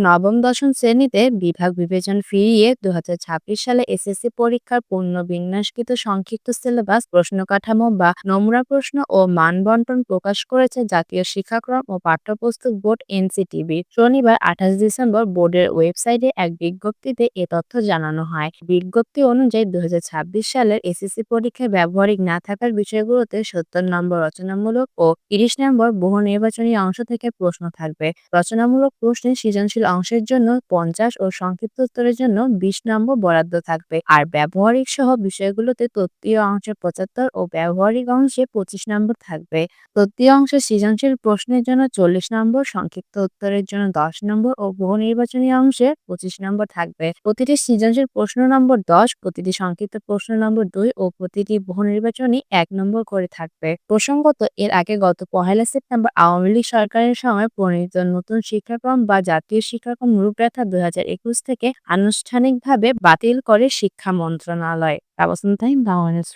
নবম, দশম শ্রেণীতে বিভাগ বিবেচন ফিরিয়ে দু হাজার ছাব্বিশ সালে এসএসসি পরীক্ষার পুনর্বিন্যাসকৃত সংক্ষিপ্ত সিলেবাস প্রশ্ন কাঠামো বা নমুনা প্রশ্ন ও মান বন্টন প্রকাশ করেছে জাতীয় শিক্ষাক্রম ও পাঠ্যপুস্তক বোর্ড এনসিটিবি। শনিবার, আঠাশ ডিসেম্বর বোর্ডের ওয়েবসাইটে এক বিজ্ঞপ্তিতে এ তথ্য জানানো হয়। বিজ্ঞপ্তি অনুযায়ী দু হাজার ছাব্বিশ সালের এসএসসি পরীক্ষায় ব্যবহারিক না থাকার বিষয়গুলোতে সত্তর নম্বর রচনামূলক ও তিরিশ নম্বর বহু নির্বাচনী অংশ থেকে প্রশ্ন থাকবে। রচনামূলক প্রশ্নে সৃজনশীল অংশের জন্য পঞ্চাশ ও সংক্ষিপ্ত উত্তরের জন্য বিশ নম্বর বরাদ্দ থাকবে। আর ব্যবহারিক সহ বিষয়গুলোতে তত্ত্বীয় অংশে পঁচাত্তর ও ব্যবহারিক অংশে পঁচিশ নম্বর থাকবে। তত্ত্বীয় অংশে সৃজনশীল প্রশ্নের জন্য চল্লিশ নম্বর, সংক্ষিপ্ত উত্তরের জন্য দশ নম্বর ও বহু নির্বাচনী অংশে পঁচিশ নম্বর থাকবে। প্রতিটি সৃজনশীল প্রশ্ন নম্বর দশ, প্রতিটি সংক্ষিপ্ত প্রশ্ন নম্বর দুই ও প্রতিটি বহু নির্বাচনী এক নম্বর করে থাকবে। প্রসঙ্গত, এর আগে গত পহেলা সেপ্টেম্বর আওয়ামী লীগ সরকারের সময় প্রণীত নতুন শিক্ষাক্রম বা জাতীয় শিক্ষাক্রম রূপরেখা দুই হাজার একুশ থেকে আনুষ্ঠানিকভাবে বাতিল করে শিক্ষা মন্ত্রণালয়। ব্যবস্থা বাংলাদেশ